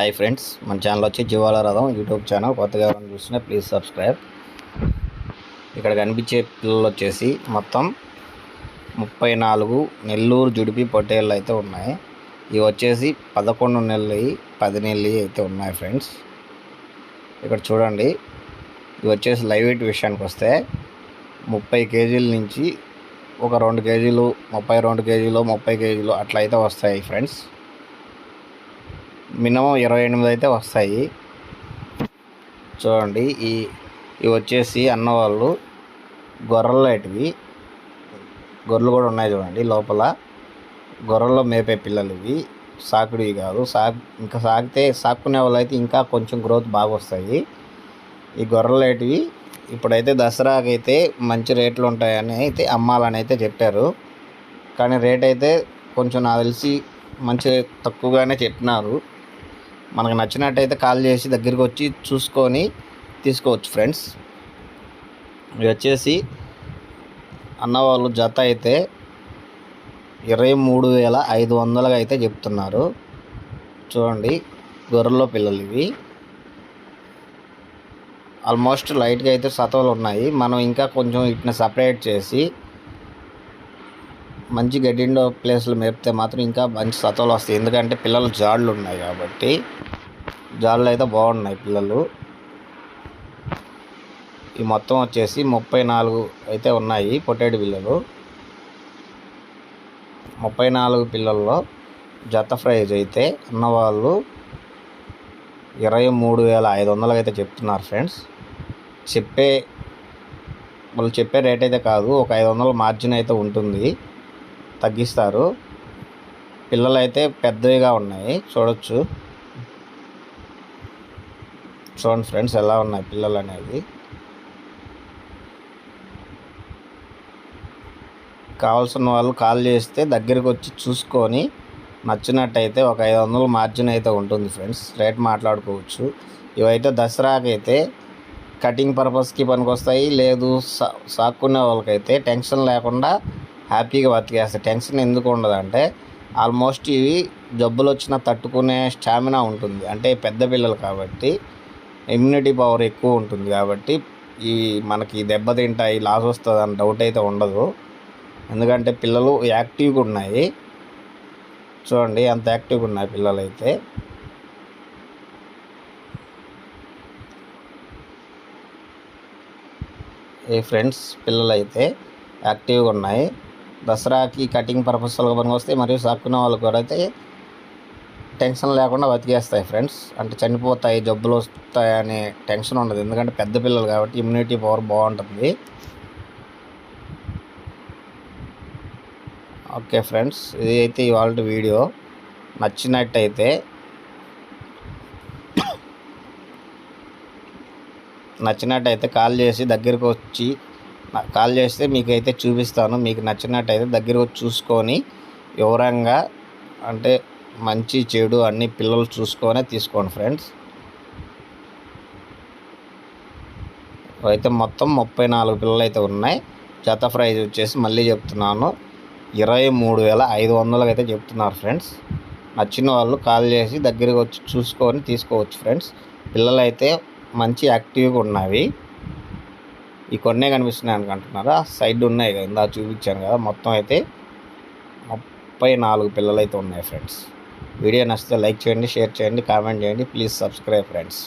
Hi friends మన channel వచ్చి జీవాల రథం యూట్యూబ్ ఛానల్ కొత్తగా ఎవరైనా చూసినా ప్లీజ్ సబ్స్క్రైబ్ ఇక్కడ కనిపించే పిల్లలు వచ్చేసి మొత్తం ముప్పై నాలుగు నెల్లూరు జుడిపి పొట్టేళ్ళు అయితే ఉన్నాయి. ఇవి వచ్చేసి పదకొండు నెలలు పది నెలలు అయితే ఉన్నాయి ఫ్రెండ్స్ ఇక్కడ చూడండి ఇవి వచ్చేసి లైవ్ వెయిట్ విషయానికి వస్తే ముప్పై కేజీల నుంచి ఒక రెండు కేజీలు ముప్పై రెండు కేజీలు ముప్పై కేజీలు అట్లా అయితే వస్తాయి ఫ్రెండ్స్ మినిమం ఇరవై ఎనిమిది అయితే వస్తాయి. చూడండి ఈ ఇవి వచ్చేసి అన్నవాళ్ళు గొర్రెలు లాంటివి. గొర్రెలు కూడా ఉన్నాయి చూడండి లోపల. గొర్రెల్లో మేపే పిల్లలు ఇవి సాకుడివి కాదు. సాక్ ఇంకా సాకితే సాక్కునే వాళ్ళు అయితే ఇంకా కొంచెం గ్రోత్ బాగా వస్తాయి. ఈ గొర్రెలు ఇప్పుడైతే దసరాకి అయితే మంచి రేట్లు ఉంటాయని అయితే అమ్మాలని అయితే చెప్పారు. కానీ రేట్ అయితే కొంచెం నాకు తెలిసి మంచి తక్కువగానే చెప్పినారు. మనకు నచ్చినట్టయితే కాల్ చేసి దగ్గరికి వచ్చి చూసుకొని తీసుకోవచ్చు ఫ్రెండ్స్. ఇవి వచ్చేసి అన్నవాళ్ళు జత అయితే ఇరవై మూడు వేల ఐదు వందలుగా అయితే చెప్తున్నారు. చూడండి గొర్రెల్లో పిల్లలు ఇవి. ఆల్మోస్ట్ లైట్గా అయితే సతవలు ఉన్నాయి. మనం ఇంకా కొంచెం వీటిని సపరేట్ చేసి మంచి గడ్డిండో ప్లేస్లో మేపితే మాత్రం ఇంకా మంచి సతవలు వస్తాయి. ఎందుకంటే పిల్లలు జాళ్ళు ఉన్నాయి కాబట్టి జాళ్ళు అయితే బాగున్నాయి పిల్లలు. ఈ మొత్తం వచ్చేసి ముప్పై నాలుగు అయితే ఉన్నాయి పొట్టేడు పిల్లలు. ముప్పై నాలుగు పిల్లల్లో జత ప్రైజ్ అయితే ఉన్నవాళ్ళు ఇరవై మూడు వేల ఐదు వందలకి అయితే చెప్తున్నారు ఫ్రెండ్స్. చెప్పే వాళ్ళు చెప్పే రేట్ అయితే కాదు ఒక ఐదు వందల మార్జిన్ అయితే ఉంటుంది. తగ్గిస్తారు. పిల్లలు అయితే పెద్దవిగా ఉన్నాయి. చూడొచ్చు. చూడండి ఫ్రెండ్స్ ఎలా ఉన్నాయి పిల్లలు అనేది కావాల్సిన వాళ్ళు కాల్ చేస్తే దగ్గరికి వచ్చి చూసుకొని నచ్చినట్టయితే ఒక ఐదు వందలు మార్జిన్ అయితే ఉంటుంది ఫ్రెండ్స్. రేట్ మాట్లాడుకోవచ్చు. ఇవైతే దసరాకైతే కటింగ్ పర్పస్కి పనికొస్తాయి. లేదు సా సాక్కునే వాళ్ళకైతే టెన్షన్ లేకుండా హ్యాపీగా బతికేస్తాయి టెన్షన్ ఎందుకు ఉండదంటే ఆల్మోస్ట్ ఇవి జబ్బులు వచ్చినా తట్టుకునే స్టామినా ఉంటుంది. అంటే పెద్ద పిల్లలు కాబట్టి ఇమ్యూనిటీ పవర్ ఎక్కువ ఉంటుంది కాబట్టి ఈ మనకి దెబ్బతింటాయి లాస్ వస్తుంది అని డౌట్ అయితే ఉండదు. ఎందుకంటే పిల్లలు యాక్టివ్గా ఉన్నాయి. చూడండి అంత యాక్టివ్గా ఉన్నాయి పిల్లలు అయితే ఈ ఫ్రెండ్స్ పిల్లలు అయితే యాక్టివ్గా ఉన్నాయి. దసరాకి కటింగ్ పర్పస్లో పనికొస్తాయి మరియు సాక్కునే వాళ్ళు కూడా అయితే టెన్షన్ లేకుండా బతికేస్తాయి ఫ్రెండ్స్. అంటే చనిపోతాయి జబ్బులు వస్తాయి అనే టెన్షన్ ఉండదు. ఎందుకంటే పెద్ద పిల్లలు కాబట్టి ఇమ్యూనిటీ పవర్ బాగుంటుంది. ఓకే ఫ్రెండ్స్ ఇది అయితే ఇవాళ వీడియో. నచ్చినట్టయితే నచ్చినట్టయితే కాల్ చేసి దగ్గరికి వచ్చి కాల్ చేస్తే మీకైతే చూపిస్తాను. మీకు నచ్చినట్టయితే దగ్గరకు వచ్చి చూసుకొని వివరంగా అంటే మంచి చెడు అన్ని పిల్లలు చూసుకొనే తీసుకోండి ఫ్రెండ్స్. అయితే మొత్తం ముప్పై నాలుగు పిల్లలు అయితే ఉన్నాయి. జత ప్రైజ్ వచ్చేసి మళ్ళీ చెప్తున్నాను. ఇరవై మూడు వేల ఐదు వందలకి అయితే చెప్తున్నారు ఫ్రెండ్స్. నచ్చిన వాళ్ళు కాల్ చేసి దగ్గరికి వచ్చి చూసుకొని తీసుకోవచ్చు ఫ్రెండ్స్. పిల్లలు అయితే మంచి యాక్టివ్గా ఉన్నవి. ఈ కొన్నే కనిపిస్తున్నాయి అనుకుంటున్నారా? సైడ్ ఉన్నాయి కదా ఇందా చూపించాను కదా మొత్తం అయితే ముప్పై నాలుగు పిల్లలు అయితే ఉన్నాయి ఫ్రెండ్స్. వీడియో నచ్చితే లైక్ చేయండి షేర్ చేయండి కామెంట్ చేయండి. Please subscribe friends.